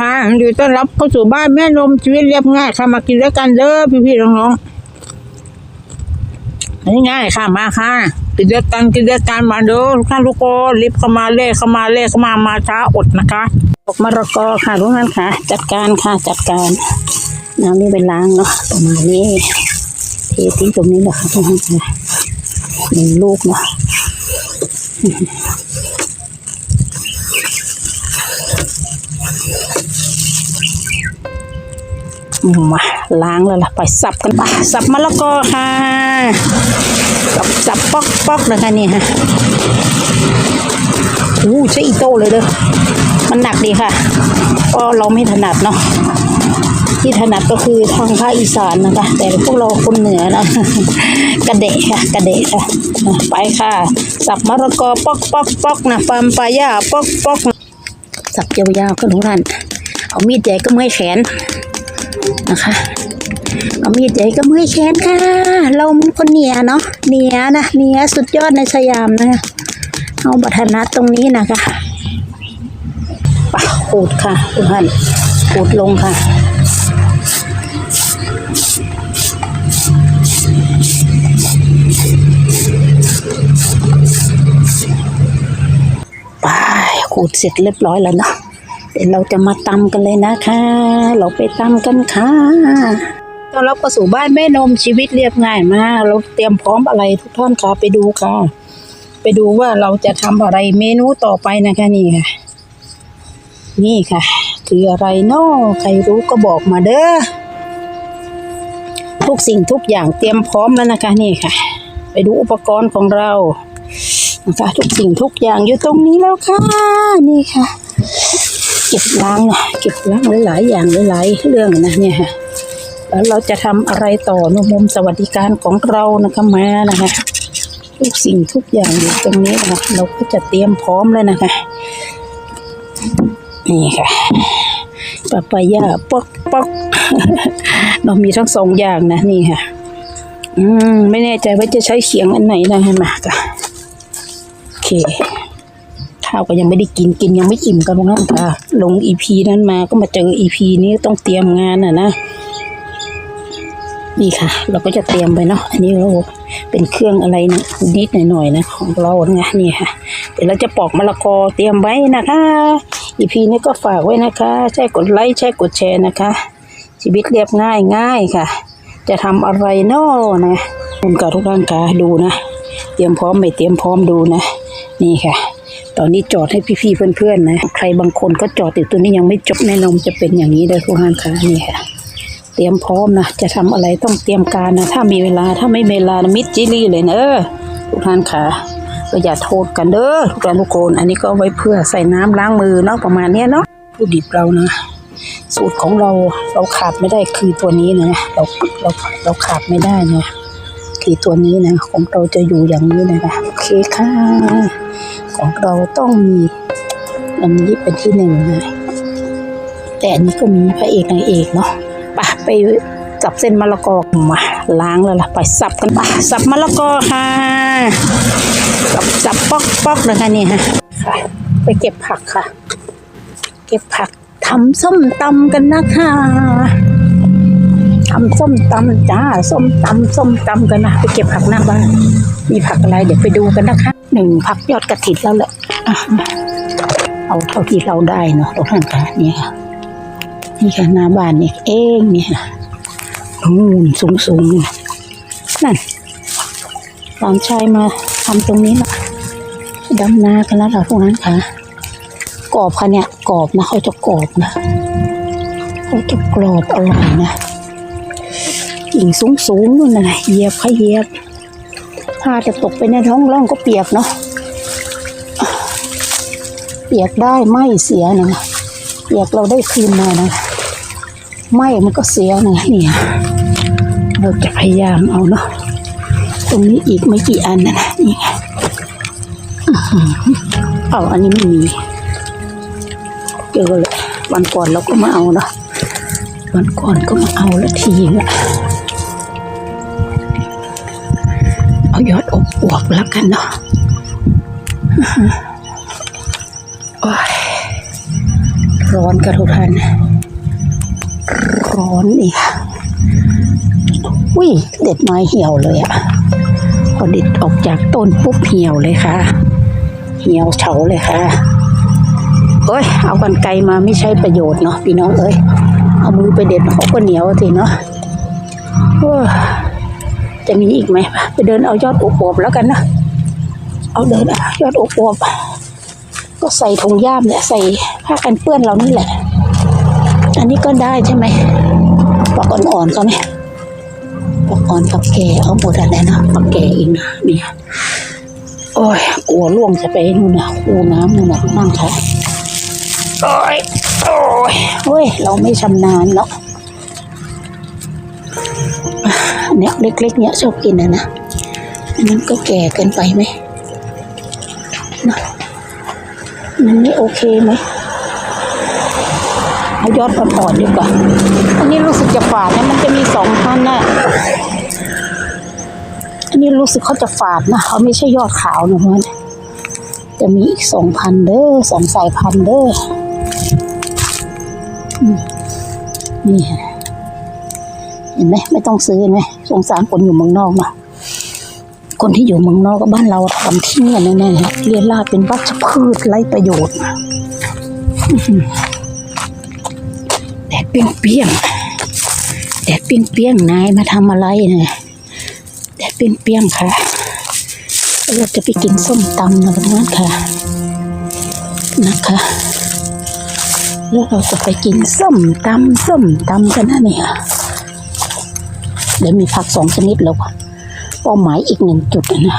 ค่ะอยู่ต้อนรับเข้าสู่บ้านแม่นมชีวิตเรียบง่ายค่ะมากินด้วยกันเด้อพี่ๆน้องๆง่ายๆค่ะมาค่ะกินด้วยกันกินด้วยกันมาเด้อทุกท่านทุกคนรีบเข้ามาเล่เข้ามาเล่เข้ามามาช้าอดนะคะดอกมะระกอค่ะทุกท่านค่ะ จัดการค่ะจัดการน้ำนี่ไปล้างเนาะประมาณนี้เททิ้งตรงนี้แหละค่ะทุกท่านค่ะหนึ่งลูกเนาะ มาล้างแล้วล่ะไปสับกันไปสับมะละกอค่ะสับสับปอกปอกนะคะนี่ฮะอู้ใช้อีโต้เลยเด้อมันหนักดีค่ะเพราะเราไม่ถนัดเนาะที่ถนัดก็คือทางภาคอีสานนะคะ แต่พวกเราคนเหนือนะกระเดะค่ะกระเดะค่ะไปค่ะ สับมะละกอปอกปอกปอกนะปามปลายาปอกปอกสับยาวๆก็ทุกท่านเอามีดใหญ่ก็เมื่อยแขน นะคะเอามีดใหญ่ก็เมื่อยแขนค่ะ เรามันคนเหนียเนาะเหนียนะเหนียสุดยอดในสยามนะคะเอาบัตรนัดตรงนี้นะคะปะขูดค่ะทุกท่านขูดลงค่ะไปขูดเสร็จเรียบร้อยแล้วเนาะ เดี๋ยวเราจะมาตำกันเลยนะคะ เราไปตำกันค่ะตอนรับเข้าสู่บ้านแม่นมชีวิตเรียบง่ายมาก เราเตรียมพร้อมอะไรทุกท่านคะไปดูค่ะ ไปดูว่าเราจะทำอะไรเมนูต่อไปนะคะนี่ค่ะ นี่ค่ะ คืออะไรนาะใครรู้ก็บอกมาเด้อทุกสิ่งทุกอย่างเตรียมพร้อมแล้วนะคะนี่ค่ะ ไปดูอุปกรณ์ของเรานะคะทุกสิ่งทุกอย่างอยู่ตรงนี้แล้วค่ะ นี่ค่ะ ก็บล้างนะเก็บล้างหลายๆอย่างหลายๆเรื่องนะเนี่ยฮะแล้วเราจะทำอะไรต่อในมุมสวัสดิการของเรานะคะมานะคะทุกสิ่งทุกอย่างอยู่ตรงนี้นะคะเราก็จะเตรียมพร้อมแล้วนะคะนี่ค่ะปะปายาปอกปอกเรามีทั้งสองอย่างนะนี่ค่ะ อืมไม่แน่ใจว่าจะใช้เขียงอันไหนนะให้มาค่ะโอเค ข้าวก็ยังไม่ได้กินกินยังไม่อิ่มกันว่างค่ะลงอีพีนั้นมาก็มาเจออีพีนี้ต้องเตรียมงานอะนะนี่ค่ะ เราก็จะเตรียมไปเนาะอันนี้เราเป็นเครื่องอะไรนะนิดหน่อยๆนะของเราไงนี่ค่ะเดี๋ยวเราจะปอกมะละกอเตรียมไว้นะคะอีพีนี้ก็ฝากไว้นะคะใช่กดไลค์ใช่กดแชร์นะคะ ชีวิตเรียบง่ายง่ายค่ะ จะทำอะไรเนาะนะคุณกับทุกท่านค่ะดูนะ เตรียมพร้อมไม่เตรียมพร้อมดูนะ นี่ค่ะ ตอนนี้จอดให้พี่ๆเพื่อนๆนะ ใครบางคนก็จอดอยู่ตัวนี้ยังไม่จบแน่นอนจะเป็นอย่างนี้เลยทุกท่านค่ะนี่ค่ะ เตรียมพร้อมนะ จะทำอะไรต้องเตรียมการนะ ถ้ามีเวลาถ้าไม่มีเวลานะมิดจิลี่เลยเนอะทุกท่านค่ะก็อย่าโทษกันเด้อทุกท่านทุกคนอันนี้ก็ไว้เพื่อใส่น้ำล้างมือเนาะประมาณเนี้ยเนาะผู้ดิบเรานะสูตรของเราเราขาดไม่ได้คือตัวนี้นะเราเราเราขาดไม่ได้นะคือตัวนี้นะของเราจะอยู่อย่างนี้นะคะโอเคค่ะ ของเราต้องมีอันนี้เป็นที่หนึ่งนะแต่อันนี้ก็มีพระเอกนางเอกเนาะไปไปจับเส้นมะละกอมาล้างแล้วล่ะไปสับกันไปสับมะละกอค่ะสับสับปอกปอกนะคะนี่ฮะค่ะไปเก็บผักค่ะ เก็บผักทำส้มตำกันนะคะทำส้มตำจ้าส้มตำส้มตำกันนะไปเก็บผักหน้าบ้านมีผักอะไรเดี๋ยวไปดูกันนะคะ หนึ่งผักยอดกระถินแล้วแหละ เอาเท่าที่เราได้เนาะทุกท่านค่ะนี่ค่ะนี่ค่ะหน้าบ้านนี่เองเนี่ยนู่นสูงสูงๆนั่นหลานชายมาทำตรงนี้ละดำนากันแล้วล่ะพวกนั้นค่ะกรอบค่ะเนี่ยกรอบนะเขาจะกรอบนะเขาจะกรอบอร่อยนะกิ่งสูงสูงๆนู่นนะเหยียบค่ะเหยียบ ผ้าจะตกไปในท้องร่องก็เปียกเนาะเปียกได้ไม่เสียนะเปียกเราได้คืนมานะไม่มันก็เสียนะเนี่ยเราจะพยายามเอาเนาะตรงนี้อีกไม่กี่อันนะนะนี่ไงอื้อหือเอาอันนี้ไม่มีเจอเลยวันก่อนเราก็มาเอาเนาะวันก่อนก็มาเอาแล้วทีละ เอายอดอบอวบแล้วกันเนาะโอ้ยร้อนค่ะทุกท่านร้อนอีกอุ้ยเด็ดไม้เหี่ยวเลยอะพอเด็ดออกจากต้นปุ๊บเหี่ยวเลยค่ะ เหี่ยวเฉาเลยค่ะเอ้ยเอากันไกลมาไม่ใช่ประโยชน์เนาะพี่น้องเอ้ยเอามือไปเด็ดเขาก็เหนียวสิเนาะ จะมีอีกไหมไปเดินเอายอดอกบแล้วกันนะเอาเดินยอดอบวบก็ใส่ถุงย่ามเนี่ยใส่ผ้ากันเปื้อนเรานี่แหละ อันนี้ก็ได้ใช่ไหมปอกอ่อนๆก็ไหมปอกอ่อนปักแก่เอาหมดอะไรนะปักแก่อีกนะเนี่ยโอ้ยกลัวล่วงจะไปนู่นนะคูน้ำนู่นนะนั่งค่ะโอ้ยโอ้ยเฮ้ยเราไม่ชำนาญเนาะ เนี่ยเล็กๆเนี่ยชอบกินนะนะอันนั้นก็แก่เกินไปไหมนะมันไม่โอเคไหมเอายอดอ่อนๆดีกว่า อันนี้รู้สึกจะฝาดนะมันจะมีสองพันน่ะ อันนี้รู้สึกเขาจะฝาดนะเขาไม่ใช่ยอดขาวนะเพื่อนจะมีอีกสองพันเด้อสองสายพันเด้อนี่ เห็นไหมไม่ต้องซื้อเห็นไหมสงสารคนอยู่เมืองนอกเนาะคนที่อยู่เมืองนอกกับบ้านเราทำทิ้งกันแน่ๆเรียนราดเป็นวัชพืชไร้ประโยชน์嘛แดดเปี้ยงๆแดดเปี้ยงๆนายมาทำอะไรเนี่ยแดดเปี้ยงๆค่ะเราจะไปกินส้มตำนะเพื่อนค่ะ นะคะแล้วเราจะไปกินส้มตำส้มตำกันนะเนี่ย ดี๋ยวมีผักสองชนิดแล้วอะเป้าหมายอีกหนึ่งจุดนะ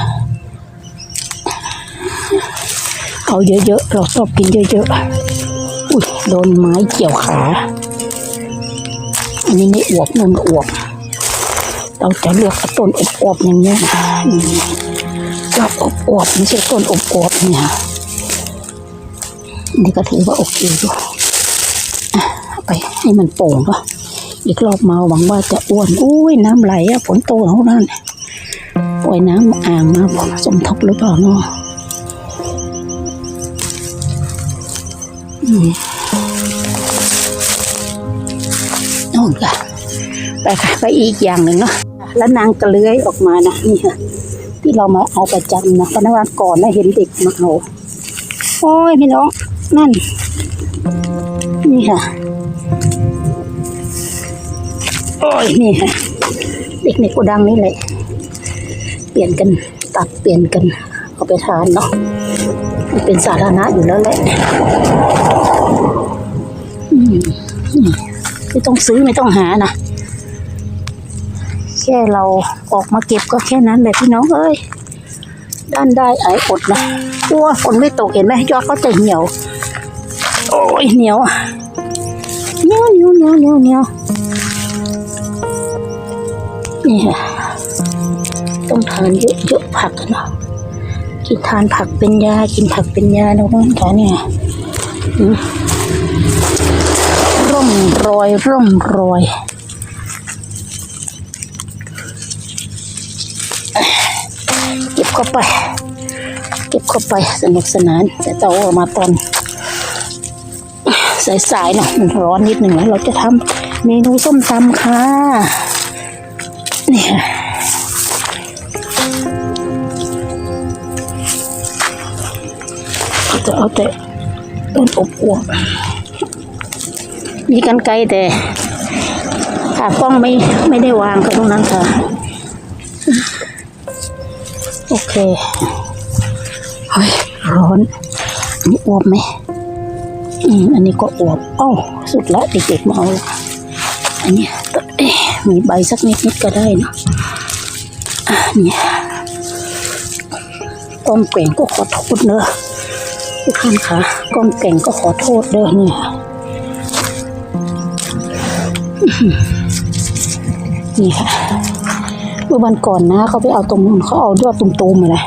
เอาเยอะๆ เราชอบกินเยอะๆ อุ้ยโดนไม้เกี่ยวขา อันนี้ไม่อวบนู่นอวบ เราจะเลือกต้นอบอวบอย่างเงี้ยนะอืมยอดอบอวบไม่ใช่ต้นอบอวบเนี่ยนี่ก็ถือว่าโอเคอยู่อะเอาไปให้มันโป่งก็ อีกรอบมาหวังว่าจะอ้วนอุ้ยน้ำไหลอะฝนโตของนั่นปล่อยน้ำอ่างมาสมทบหรือเปล่าเนาะนู่นค่ะไปค่ะไปอีกอย่างหนึ่งเนาะแล้วนางกระเลื้อยออกมานะนี่ค่ะที่เรามาเอาประจำนะพนักงานก่อนนะเห็นเด็กมาเอาโอ้ยพี่น้องนั่น นี่ค่ะ โอ้ยนี่ค่ะเด็กในโกดังนี่แหละเปลี่ยนกันตัดเปลี่ยนกันเอาไปทานเนาะมันเป็นสาธารณะอยู่แล้วแหละไม่ต้องซื้อไม่ต้องหานะแค่เราออกมาเก็บก็แค่นั้นแหละพี่น้องเอ้ยด้านได้ไอ้อดนะกลัวฝนไม่ตกเห็นไหมยอดก็จะเหี่ยว โอ้ยเหนียวเหนียวเหนียวเหนียวเหนียวเหนียว นี่ค่ะต้องทานเยอะๆผักเนาะกินทานผักเป็นยา กินผักเป็นยานะพ่อจ๋าเนี่ยร่องรอยร่องรอยเก็บเข้าไป เก็บเข้าไปสนุกสนานแต่ต้องเอามาตอนสายๆเนาะมันร้อนนิดหนึ่งแล้วเราจะทำเมนูส้มตำค่ะ เนี่ยจะเอาแต่ต้นอบอวบมีกันไกลแต่ขากล้องไม่ไม่ได้วางค่ะตรงนั้นค่ะ โอเค เฮ้ย ร้อนอันนี้อวบไหมอืมอันนี้ก็อวบเอ้าสุดละเด็กๆมาเอาอันนี้ตัวเอ๊ มีใบสักนิดนิดๆก็ได้เนะเนี่ยกล้องแก่งก็ขอโทษเนอะทุกท่านคะกล้องแก่งก็ขอโทษเด้อเนี่ยนี่ค่ะเมื่อวันก่อนนะเขาไปเอาตรงนู้นเขาเอายอดตุ่มๆมาเลย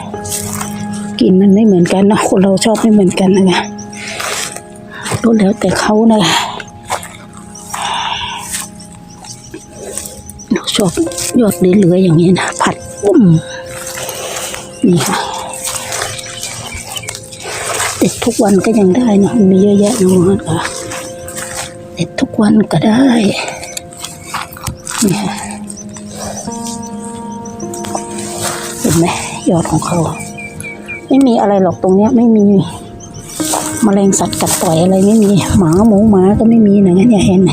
กินมันไม่เหมือนกันนะคนเราชอบไม่เหมือนกันนะคะก็แล้วแต่เขานะ ชอบยอดเหลือๆอย่างนี้นะผัดปุ้มนี่ค่ะเด็ดทุกวันก็ยังได้นะมีเยอะแยะนะมันค่ะเด็ดทุกวันก็ได้นี่ยเห็นไหมยอดของเขา ไม่มีอะไรหรอกตรงเนี้ยไม่มีมแมลงสัตว์กัดต่อยอะไรไม่มีหมาหมูหมาก็ไม่มีนะเนี่ยเห็นไหม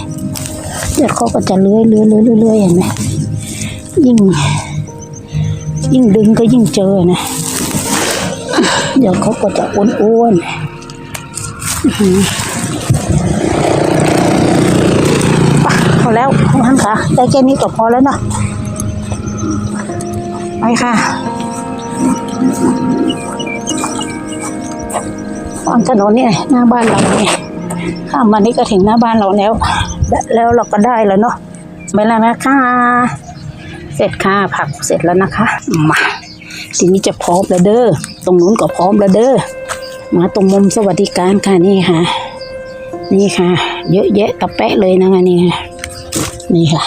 เดี๋ยวเขาก็จะเลื้อยเลื้อยเลื้อยเลื้อยเห็นไหม ยิ่ง ยิ่งดึงก็ยิ่งเจอนะเดี๋ยวเขาก็จะอ้วนๆอื้อหือพอแล้วท่านคะได้แค่นี้ก็พอแล้วเนาะไปค่ะตามถนนเนี่ยหน้าบ้านเราเนี่ยข้ามมานี่ก็ถึงหน้าบ้านเราแล้ว แล้วเราก็ได้แล้วเนาะไปแล้วนะคะ เสร็จค่ะผักเสร็จแล้วนะคะมาทีนี้จะพร้อมแล้วเด้อตรงนู้นก็พร้อมแล้วเด้อมาตรงมุมสวัสดิการค่ะนี่ค่ะ นี่ค่ะ เยอะแยะตะแปะเลยนะคะนี่นี่ค่ะ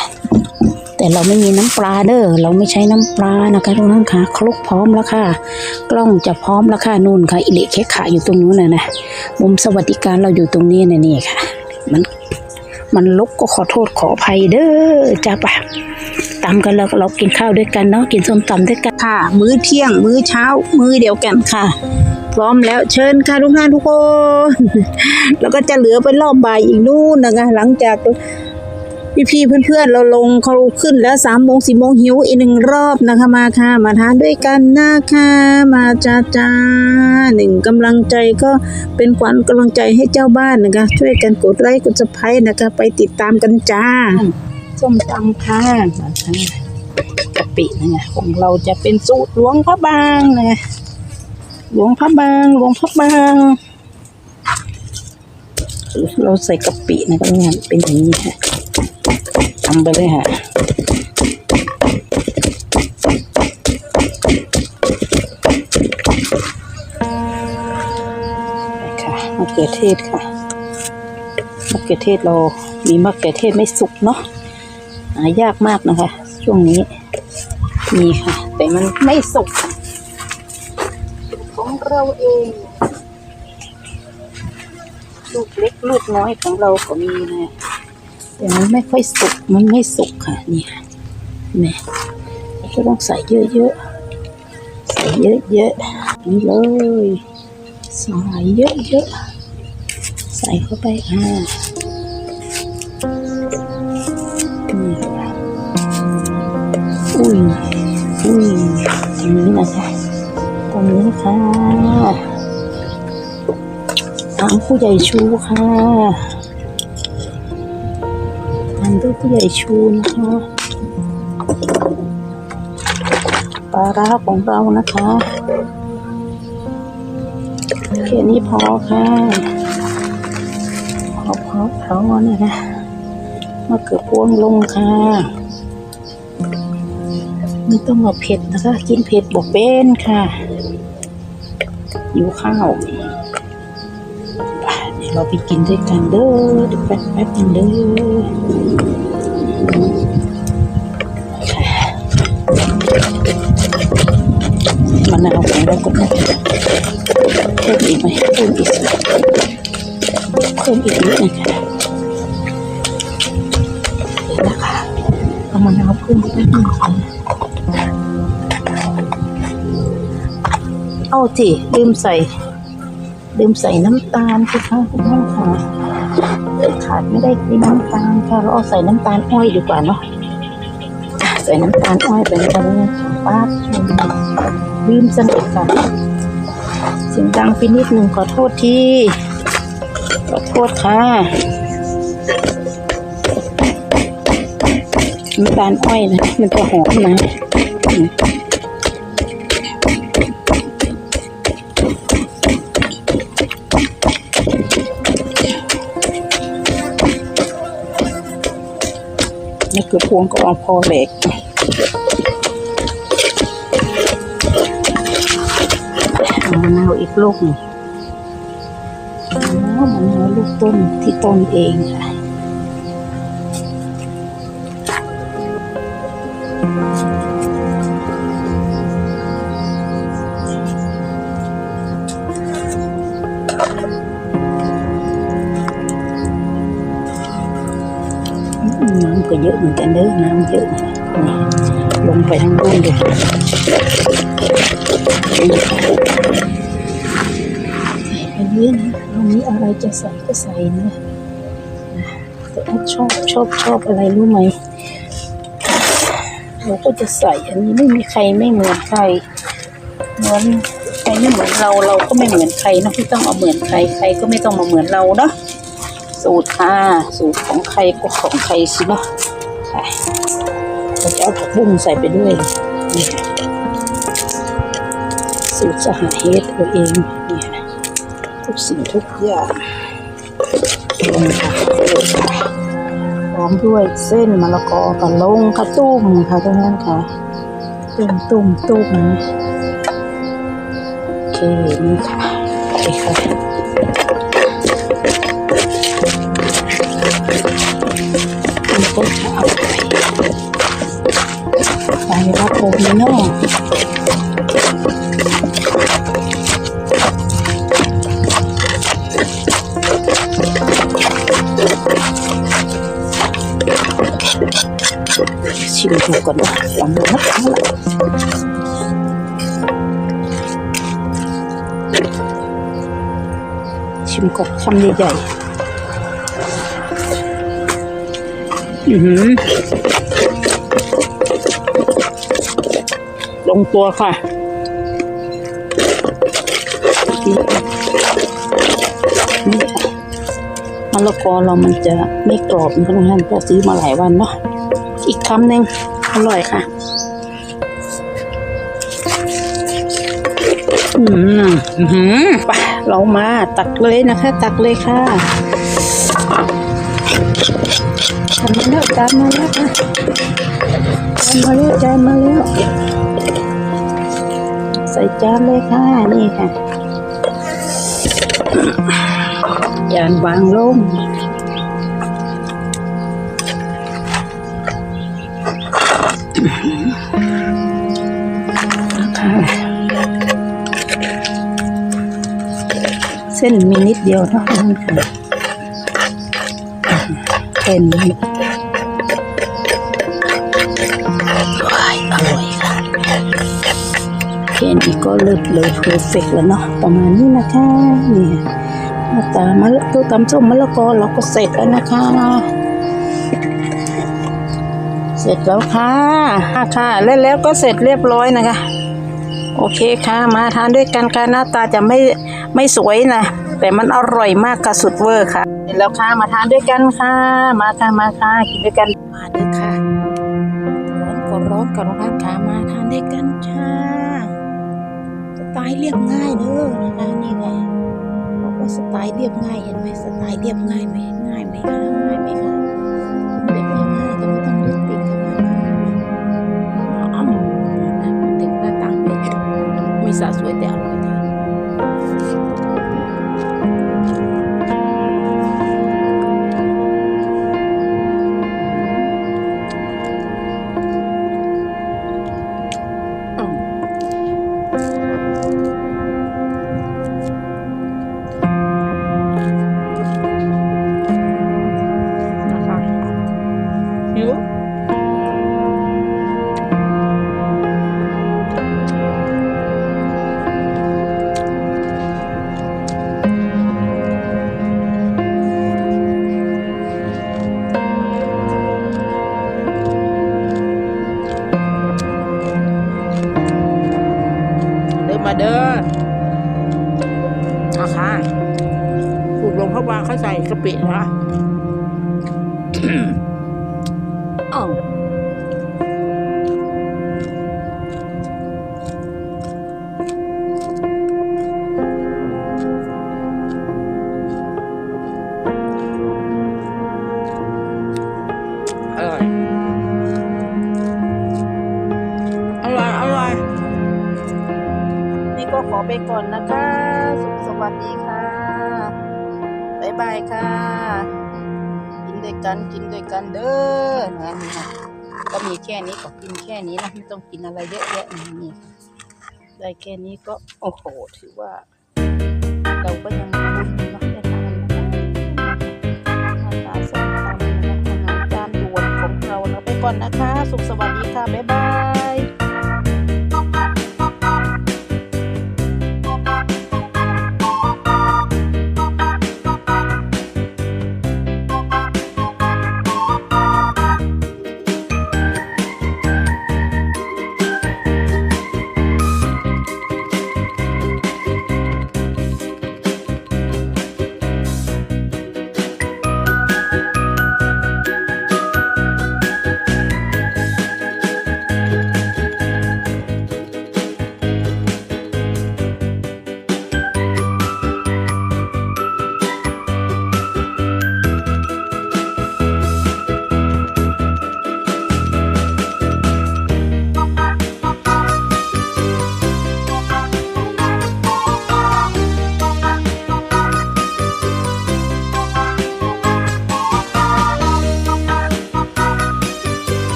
แต่เราไม่มีน้ำปลาเด้อเราไม่ใช้น้ำปลานะคะทุกท่านค่ะคลุกพร้อมแล้วค่ะ กล้องจะพร้อมแล้วค่ะนู่นค่ะอิเล็กเคขาอยู่ตรงนู้นนะนะมุมสวัสดิการเราอยู่ตรงนี้นะนี่ค่ะ มันมันลุกก็ขอโทษขออภัยเด้อจ้าปะ ตำกันแล้วเรากินข้าวด้วยกันเนาะกินส้มตำด้วยกันค่ะ มื้อเที่ยง มื้อเช้า มื้อเดียวกันค่ะ พร้อมแล้วเชิญค่ะทุกท่านทุกคน แล้วก็จะเหลือไปรอบบ่ายอีกนู่นนะคะหลังจากพี่ๆเพื่อนๆ เราลงเขาขึ้นแล้วสามโมงสี่โมงหิวอีกหนึ่งรอบนะคะมาค่ะมาทานด้วยกันนะคะมาจ้าจ้าหนึ่งกำลังใจก็เป็นขวัญกำลังใจให้เจ้าบ้านนะคะ ช่วยกันกดไลค์กดซับสไครต์นะคะ ไปติดตามกันจ้า ส้มตำค่ะกะปินะไงของเราจะเป็นสูตรหลวงพระบางนะไงหลวงพระบางหลวงพระบางเราใส่กะปินะครับเนี่ยเป็นอย่างนี้ค่ะทำไปเลยค่ะค่ะมะเขือเทศค่ะมะเขือเทศเรามีมะเขือเทศไม่สุกเนาะ หายากมากนะคะ ช่วงนี้มีค่ะ แต่มันไม่สุกของเราเอง ลูกเล็กลูกน้อยของเราก็มีนะแต่มันไม่ค่อยสุกมันไม่สุกค่ะนี่ค่ะแม่ก็ต้องใส่เยอะๆใส่เยอะๆนี่เลยใส่เยอะๆใส่เข้าไปอ่า นี้นะคะตรงนี้ค่ะตามผู้ใหญ่ชูค่ะตามด้วยผู้ใหญ่ชูนะคะปลาร้าของเรานะคะแค่นี้พอค่ะพอพอพอนะคะมะเขือบพวงลงค่ะ ไม่ต้องเอาเผ็ดนะคะ กินเผ็ดบอกเป็นค่ะอยู่ข้าวเดี๋ยวเราไปกินด้วยกันเด้อแป๊บแป๊บนึงเด้อค่ะมะนาวของเราก็ได้เพิ่มอีกไหมเพิ่มอีกสักเพิ่มอีกนิดนึงค่ะนะคะเอามะนาวเพิ่มอีกนิดนึงค่ะ เอาสิลืมใส่ลืมใส่น้ำตาลสิคะคุณพ่ค่ะขาดไม่ได้คือน้ำตาลค่ะเราเอาใส่น้ำตาลอ้อยดีกว่าเนาะใส่น้ำตาลอ้อยไปแล้วกันนะป้าดลืมสนิทค่ะเสียงดังไปนิดหนึ่งขอโทษทีขอโทษค่ะน้ำตาลอ้อยนะมันจะหอมนะ นี่คือพวงก็เอาพอเหล็กเอามะนาวอีกลูกหนึ่งอ๋อมะนาวลูกต้นที่ต้นเองค่ะ เหมือนกันเด้อน้ำเยอะลงไปทั้งรุ่นเลยใส่ไปเรื่อยนะเรามีอะไรจะใส่ก็ใส่นะแต่ถ้าชอบชอบชอบอะไรรู้ไหมเราก็จะใส่อันนี้ไม่มีใครไม่เหมือนใครเหมือนใครไม่เหมือนเราเราก็ไม่เหมือนใครนะไม่ต้องมาเหมือนใครใครก็ไม่ต้องมาเหมือนเราเนาะสูตรค่ะสูตรของใครก็ของใครสิเนาะ ค่ะเราจะเอาผักบุ้งใส่ไปด้วยนี่ค่ะสูตรสหาเฮดตัวเองนี่ค่ะทุกสิ่งทุกอย่างลงค่ะพร้อมด้วยเส้นมะละกอกับลงค่ะตุ้มค่ะทุกท่านค่ะตุ้มตุ้มตุ้มโอเคนี่ค่ะโอเคค่ะ ชิมดูก่อนว่าลองดูนะเท่าไหร่ชิมก่อนคำใหญ่ๆอือหือลงตัวค่ะมะละกอเรามันจะไม่กรอบนะคะทุกท่านเพราะซื้อมาหลายวันเนาะ อีกคำหนึ่งอร่อยค่ะ อืมอือหือไปเรามาตักเลยนะคะ ตักเลยค่ะทำมาแล้วจานมาแล้วค่ะจานมาแล้วจานมาแล้วใส่จานเลยค่ะ นี่ค่ะจานวางลง เส้นมีนิดเดียวเท่านั้นค่ะแค่นี้ว้ายอร่อยค่ะแค่นี้ก็เลิศเลยเพอร์เฟกแล้วเนาะประมาณนี้นะคะนี่หน้าตามะละตัวตำส้มมะละกอเราก็เสร็จแล้วนะคะ ร็จแล้วค่ะค่ะค่ะแล้วแล้วก็เสร็จเรียบร้อยนะคะ โอเคค่ะ มาทานด้วยกันค่ะหน้าตาจะไม่ไม่สวยนะ แต่มันอร่อยมากค่ะสุดเวอร์ค่ะเสร็จแล้วค่ะมาทานด้วยกันค่ะ มาค่ะมาค่ะกินด้วยกันมาด้วยค่ะร้อนก็ร้อนกับร้านขามาทานด้วยกันจ้าสไตล์เรียบง่ายเด้อนะคะนี่ไงบอกว่าสไตล์เรียบง่ายเห็นไหมสไตล์เรียบง่ายไหมง่ายไหมคะง่ายไหมคะเรียบง่ายๆแต่ไม่ต้อง ไม่สาส ไปก่อนนะคะ สุขสวัสดีค่ะบ๊ายบายค่ะ กินด้วยกันกินด้วยกันเด้อนะนี่ค่ะก็มีแค่นี้ก็กินแค่นี้นะไม่ต้องกินอะไรเยอะแยะนะนี่ได้แค่นี้ก็โอ้โหถือว่าเราก็ยังมเนาะได้ทานอาหารจานด่วนของโปก่อนนะคะ สุขสวัสดีค่ะ บ๊ายบาย